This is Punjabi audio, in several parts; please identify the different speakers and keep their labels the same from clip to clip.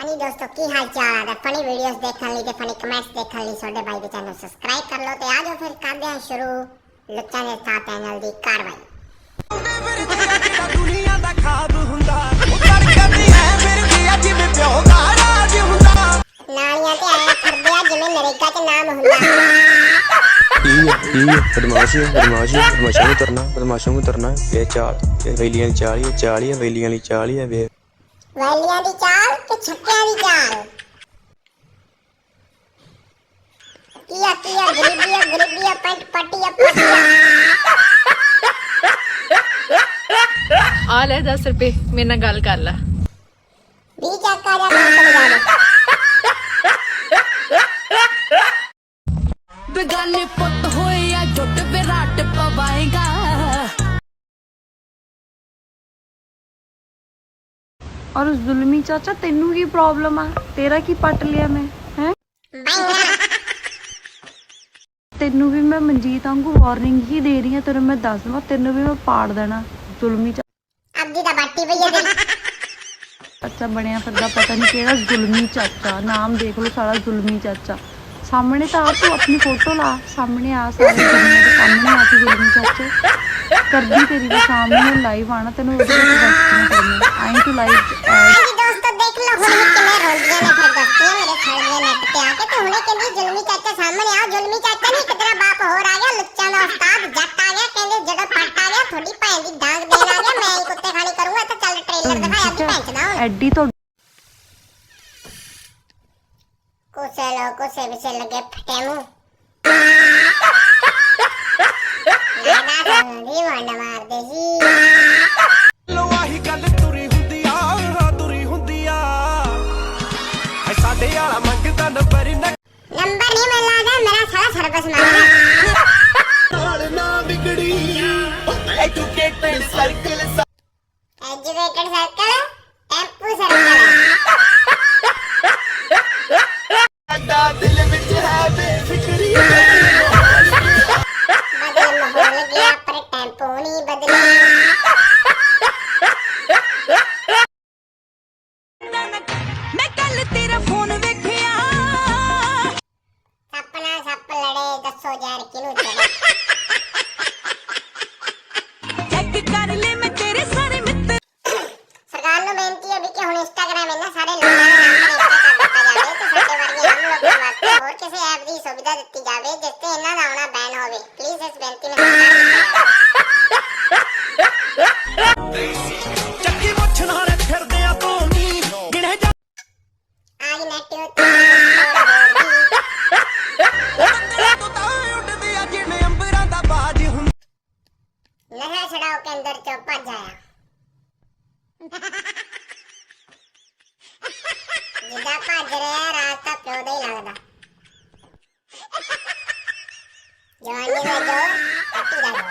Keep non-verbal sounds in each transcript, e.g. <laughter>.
Speaker 1: ਹਾਂਜੀ ਦੋਸਤੋ ਕੀ ਹਾਲ ਚਾਲ ਹੈ ਫਨੀ ਵੀਡੀਓਜ਼ ਦੇਖਣ ਲਈ ਤੇ ਫਨੀ ਕਮੈਂਟਸ ਦੇਖਣ ਲਈ ਸਾਡੇ ਬਾਈ ਦੇ ਚੈਨਲ ਨੂੰ ਸਬਸਕ੍ਰਾਈਬ ਕਰ ਲਓ ਤੇ ਆਜੋ ਫਿਰ ਕਰਦੇ ਹਾਂ ਸ਼ੁਰੂ। ਲੁੱਚਾਂ ਦੇ ਸਾਥ ਚੈਨਲ ਦੀ ਕਾਰਵਾਈ।
Speaker 2: ਜਿਹੜਾ ਦੁਨੀਆ ਦਾ ਖਾਬ ਹੁੰਦਾ ਉਹ ਧੜਕਦੀ ਹੈ ਫਿਰਦੀ ਆ ਜਿਵੇਂ ਪਿਓ ਦਾ ਰਾਜ ਹੁੰਦਾ
Speaker 1: ਨਾਲੀਆਂ ਤੇ ਆਏ ਫਿਰਦੇ ਆ ਜਿਵੇਂ ਨਰੇਗਾ 'ਚ ਨਾਮ ਹੁੰਦਾ।
Speaker 3: ਠੀਕ ਹੈ ਠੀਕ ਹੈ ਬਦਮਾਸ਼ੀ ਹੈ, ਬਦਮਾਸ਼ੀ ਹੈ, ਬਦਮਾਸ਼ਾਂ ਨੂੰ ਤਰਨਾ ਬਦਮਾਸ਼ਾਂ ਨੂੰ ਤਰਨਾ। ਇਹ ਚਾਲ ਇਹ ਵੈਲੀਆਂ ਦੀ ਚਾਲ ਹੀ ਹੈ ਚਾਲ ਹੀ ਹੈ ਵੈਲੀਆਂ ਵਾਲੀ ਚਾਲ ਹੀ ਹੈ ਵੇ
Speaker 1: ਵੈਲੀਆਂ ਦੀ ਚਾਲ ਤੇ ਛੱਕਿਆਂ ਦੀ ਚਾਲ ਕੀਆ ਕੀਆ ਗਰੀਬੀਆ ਗਰੀਬੀਆ ਪੈਂਟ ਪੱਟੀਆ ਪੱਟੀਆ।
Speaker 4: ਆ ਲੈ 10 ਰੁਪਏ ਮੇਰੇ ਨਾਲ ਗੱਲ ਕਰ ਲੈ।
Speaker 1: ਵੀ ਚੱਕਾ ਜਾ ਕਰ ਜਾ
Speaker 5: ਔਰ ਜ਼ੁਲਮੀ ਚਾਚਾ ਤੈਨੂੰ ਕੀ ਪ੍ਰੋਬਲਮ ਆ? ਤੇਰਾ ਕੀ ਪੱਟ ਲਿਆ ਮੈਂ ਹੈ? ਤੈਨੂੰ ਵੀ ਮੈਂ ਮਨਜੀਤ ਵਾਂਗੂ ਵਾਰਨਿੰਗ ਹੀ ਦੇ ਰਹੀ ਹਾਂ ਤੈਨੂੰ ਮੈਂ ਦੱਸ ਦਵਾਂ ਤੈਨੂੰ ਵੀ ਮੈਂ ਪਾੜ ਦੇਣਾ ਜ਼ੁਲਮੀ
Speaker 1: ਅੱਧੀ ਤਾਂ ਬਾਟੀ ਪਈ ਤੇਰੀ।
Speaker 5: ਚਾਚਾ ਬਣਿਆ ਫਿਰਦਾ ਪਤਾ ਨਹੀਂ ਕਿਹੜਾ ਜ਼ੁਲਮੀ ਚਾਚਾ ਨਾਮ ਦੇਖ ਲਓ ਸਾਰਾ ਜ਼ੁਲਮੀ ਚਾਚਾ। ਸਾਹਮਣੇ ਤਾਂ ਆ ਤੂੰ ਆਪਣੀ ਫੋਟੋ ਲਾ ਸਾਹਮਣੇ ਆ ਸਾਰੇ ਦੇ ਸਾਹਮਣੇ ਆ ਕੇ ਜ਼ੁਲਮੀ ਚਾਚੇ। ਕਰਦੀ ਤੇਰੀ ਵੀ ਸਾਹਮਣੇ ਲਾਈਵ ਆਣਾ ਤੈਨੂੰ ਉਹਦੇ ਵਿੱਚ ਦੱਸਣਾ ਕਰਨੀ ਆਈ ਟੂ ਲਾਈਵ
Speaker 1: ਦੋਸਤੋ ਦੇਖ ਲਓ ਹੁਣ ਕਿਵੇਂ ਰੋਂਦੀਆਂ ਨੇ ਫਿਰ ਦੱਸਦੀਆਂ ਮੇਰੇ ਸਾਲੇ ਨੈਟ ਤੇ ਆ ਕੇ ਤੇ ਹੁਣੇ ਕਹਿੰਦੀ ਜ਼ੁਲਮੀ ਚਾਚਾ ਸਾਹਮਣੇ ਆ ਜ਼ੁਲਮੀ ਚਾਚਾ ਨਹੀਂ ਕਿਤਰਾ ਬਾਪ ਹੋਰ ਆ ਗਿਆ ਲੁੱਚਾਂ ਦਾ ਉਸਤਾਦ ਜੱਟ ਆ ਗਿਆ ਕਹਿੰਦੇ ਜਦੋਂ ਪੱਟ ਆ ਗਿਆ ਤੁਹਾਡੀ ਭੈਣ ਦੀ ਡਾਂਗ ਦੇਣ ਆ ਗਿਆ ਮੈਂ ਹੀ ਕੁੱਤੇ ਖਾਣੀ ਕਰੂੰਗਾ ਤੇ ਚੱਲ ਟ੍ਰੇਲਰ ਦਿਖਾਇਆ ਦੀ ਭੈਣ ਚਦਾ ਹੁਣ।
Speaker 5: ਐਡੀ ਤੋਂ
Speaker 1: ਕੋਸੇ ਲੋ ਕੋਸੇ ਵਿਸੇ ਲੱਗੇ ਫਟੇ ਮੂੰਹ। ਸੰਦੀ ਵੰਡ ਮਾਰਦੇ ਸੀ
Speaker 2: ਲੋ ਆਹੀ ਗੱਲ ਤੁਰੀ ਹੁੰਦੀ ਆ ਹਾਂ ਤੁਰੀ ਹੁੰਦੀ ਆ। ਐ ਸਾਡੇ ਵਾਲਾ ਮੰਗਦਾ ਨੰਬਰ ਨਾ
Speaker 1: ਨੰਬਰ ਨਹੀਂ ਮਿਲਦਾ ਮੇਰਾ ਸਾਰਾ ਸਰਬਸ ਮੰਗਦਾ।
Speaker 2: ਨਾਲ ਨਾ ਵਿਗੜੀ। Educated circle
Speaker 1: educated circle tempo circle. ਸਰਕਾਰ ਨੂੰ ਬੇਨਤੀ ਹੈ ਵੀ ਕਿ ਹੁਣ ਇੰਸਟਾਗ੍ਰਾਮ ਇਹਨਾਂ ਸਾਰੇ ਲੋਕਾਂ ਦੇ ਨਾਮ ਤੇ ਇੰਸਟਾ ਕਰ ਦਿੱਤਾ ਜਾਵੇ ਤੇ ਸਾਡੇ ਵਰਗੇ ਆਮ ਲੋਕਾਂ ਵਾਸਤੇ ਹੋਰ ਕਿਸੇ ਐਪ ਦੀ ਸੁਵਿਧਾ ਦਿੱਤੀ ਜਾਵੇ ਜਿਸ ਤੇ ਇਹਨਾਂ ਦਾ ਆਉਣਾ ਬੈਨ ਹੋਵੇ। ਪਲੀਜ਼ ਇਸ ਬੇਨਤੀ ਨੂੰ
Speaker 2: ਚੱਕੀ ਮੁੱਛ ਨਾਲ ਫਿਰਦੇ ਆ ਨਹੀਂ ਗਿਣੇ ਜਾ
Speaker 1: ਆਜ ਨੈਟ ਉੱਤੇ ਹੋਰ ਵੀ
Speaker 2: ਤੂੰ ਤਾਂ ਉੱਡਦੀ ਆ ਜਿਵੇਂ ਅੰਬਰਾਂ ਦਾ ਬਾਜ ਹੁੰਦਾ।
Speaker 1: ਨਸ਼ਾ ਛਡਾਓ ਕੇਂਦਰ ਚੋਂ ਭੱਜ ਆਇਆ ਜਿੱਦਾਂ ਭੱਜ ਰਿਹਾ ਰਾਸਤਾ ਪਿਓ ਦਾ ਹੀ ਲੱਗਦਾ ਜਵਾਨੀ ਦਾ ਜੋਰ ਕੱਟੀ ਦਾ ਜੋਰ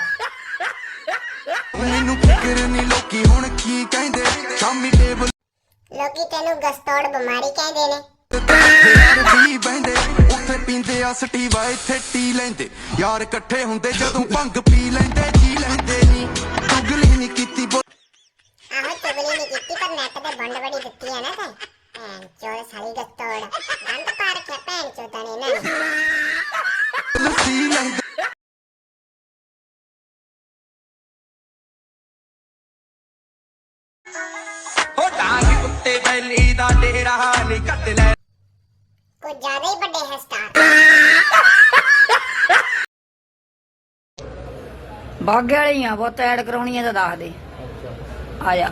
Speaker 2: ਮੈਨੂੰ ਫਿਕਰ ਨਹੀਂ ਲੋਕੀ ਹੁਣ ਕੀ ਕਹਿੰਦੇ? ਸ਼ਾਮੀ ਟੇਬਲ
Speaker 1: ਲੋਕੀ ਤੈਨੂੰ ਗਸਤੌੜ ਬਿਮਾਰੀ ਕਹਿੰਦੇ ਨੇ।
Speaker 2: ਯਾਰ ਵੀ ਬਹਿੰਦੇ? ਉੱਥੇ ਪੀਂਦੇ ਆ ਸਟੀਵਾ ਇੱਥੇ ਟੀ ਲੈਂਦੇ। ਯਾਰ ਇਕੱਠੇ ਹੁੰਦੇ ਜਦੋਂ ਭੰਗ ਪੀ ਲੈਂਦੇ ਜੀ ਲੈਂਦੇ ਨਹੀਂ ਚੁਗਲੀ ਨਹੀਂ ਕੀਤੀ ਬੋ-
Speaker 1: ਆਹੋ ਚੁਗਲੀ ਨਹੀਂ ਕੀਤੀ ਪਰ ਨੈਟ ਤੇ ਬੰਡ ਬੜੀ ਦਿੱਤੀ ਹੈ ਨਾ ਤੈਂ ਭੈਣ ਚੋਦ ਸਾਲੀ ਗਸਤੌੜ ਗੰਦ ਪਾ ਰੱਖਿਆ ਭੈਣ ਚੋਦਾਂ ਨੇ ਇਹਨਾਂ ਨੇ
Speaker 2: ਲੱਸੀ ਲੈਂਦੇ ਹੋ ਡਾਂਗ ਕੁੱਤੇ ਬੈਲੀ ਦਾ ਡੇਰਾ ਨਹੀਂ ਕੱਟ ਲੈ।
Speaker 1: ਕੁਝ ਜ਼ਿਆਦਾ ਹੀ ਵੱਡੇ ਹੈ ਸਟਾਰ
Speaker 6: ਬਾਗੇ ਵਾਲੀ ਆ ਬਹੁਤ ਐਡ ਕਰਾਉਣੀ ਹੈ ਤਾਂ ਦੱਸ ਦੇ। ਆ ਜਾ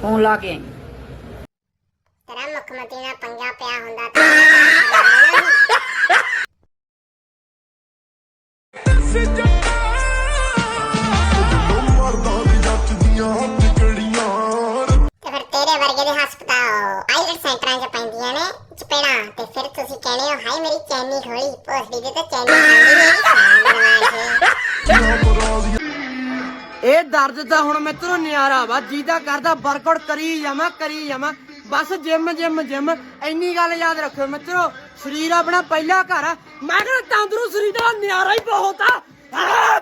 Speaker 6: ਫੋਨ ਲਾ ਕੇ ਆਈ।
Speaker 1: ਤੇਰਾ ਮੁੱਖ ਮੰਤਰੀ ਨਾਲ ਪੰਗਾ ਪਿਆ ਹੁੰਦਾ ਤਾਂ
Speaker 7: ਇਹ ਦਰਦ ਤਾਂ ਹੁਣ ਮਿੱਤਰੋ ਨਿਆਰਾ ਵਾ ਜੀਦਾ ਕਰਦਾ ਵਰਕਆਊਟ ਕਰੀ ਜਾਵਾਂ ਕਰੀ ਜਾਵਾਂ। ਬਸ ਜਿਮ ਜਿਮ ਜਿਮ ਇੰਨੀ ਗੱਲ ਯਾਦ ਰੱਖਿਓ ਮਿੱਤਰੋ ਸਰੀਰ ਆਪਣਾ ਪਹਿਲਾ ਘਰ ਆ। ਮੈਂ ਕਹਿੰਦਾ ਤੰਦਰੁਸਤ ਸਰੀਰ ਦਾ ਨਿਆਰਾ ਹੀ ਬਹੁਤ ਆ। ਆਹ!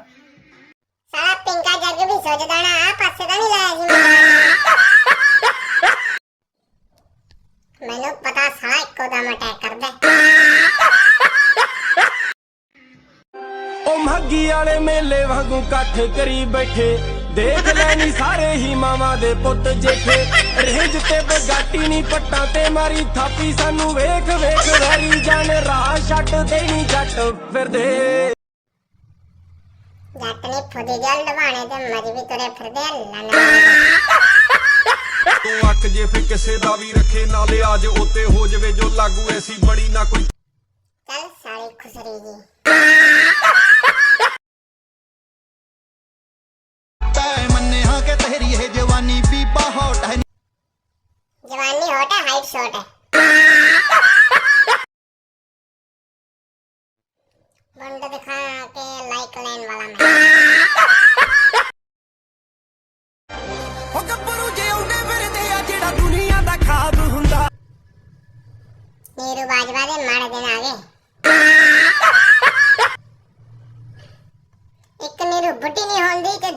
Speaker 1: ਸਾਲਾ ਪਿੰਕਾ ਜੱਗ ਵੀ ਸੁੱਜਦਾ ਨਾ ਆ ਪਾਸੇ ਤਾਂ ਨਹੀਂ ਲਾਇਆ ਸੀ ਮੈਂ। <laughs> ਮੈਨੂੰ ਪਤਾ ਸਾਲਾ ਇੱਕੋ ਦਮ ਅਟੈਕ ਕਰਦਾ।
Speaker 8: ਮੱਗੀ ਵਾਲੇ ਮੇਲੇ ਵਾਂਗੂ ਇਕੱਠ ਕਰੀ ਬੈਠੇ। ਦੇਖ ਲੈਣੀ ਸਾਰੇ ਹੀ ਮਾਵਾਂ ਦੇ ਪੁੱਤ ਜੇਠੇ। ਰੇਂਜ ਤੇ ਬਗਾਟੀ ਨਹੀਂ ਪੱਟਾਂ ਤੇ ਮਾਰੀ ਥਾਪੀ। ਸਾਨੂੰ ਵੇਖ ਵੇਖ ਵੈਰੀ ਜਾਣ ਰਾਹ ਛੱਡ ਦੇਣੀ ਜੱਟ ਫਿਰਦੇ।
Speaker 1: ਜੱਟ ਨੇ ਫੁੱਦੀ ਜਲ ਲਵਾਣੇ ਤੇ ਮਰੀ ਵੀ ਤੁਰੇ ਫਿਰਦੇ ਲੰਨ
Speaker 8: ਤੂੰ ਅੱਕ ਜੇ ਫਿਰ ਕਿਸੇ ਦਾ ਵੀ ਰੱਖੇ ਨਾ ਲਿਆਜ ਉੱਤੇ ਹੋ ਜਵੇ ਜੋ ਲਾਗੂ ਐਸੀ ਬੜੀ ਨਾ ਕੋਈ।
Speaker 1: ਚੱਲ ਸਾਲੀ ਖੁਸਰੀ ਜੀ। ਬੰਦ ਦਿਖਾ ਕੇ ਲਾਈਕ ਲੈਣ ਵਾਲਾ ਮੈਂ।
Speaker 8: ਉਹ ਗੱਭਰੂ ਜੇ ਉਹਨੇ ਫਿਰਦੇ ਆ ਜਿਹੜਾ ਦੁਨੀਆ ਦਾ ਖਾਬ ਹੁੰਦਾ।
Speaker 1: ਨੀਰੂ ਬਾਜਵਾ ਦੇ ਮਾੜੇ ਦਿਨ ਆ ਗਏ। ਇੱਕ ਨੀਰੂ ਬੁੱਢੀ ਨਹੀਂ ਹੁੰਦੀ ਤੇ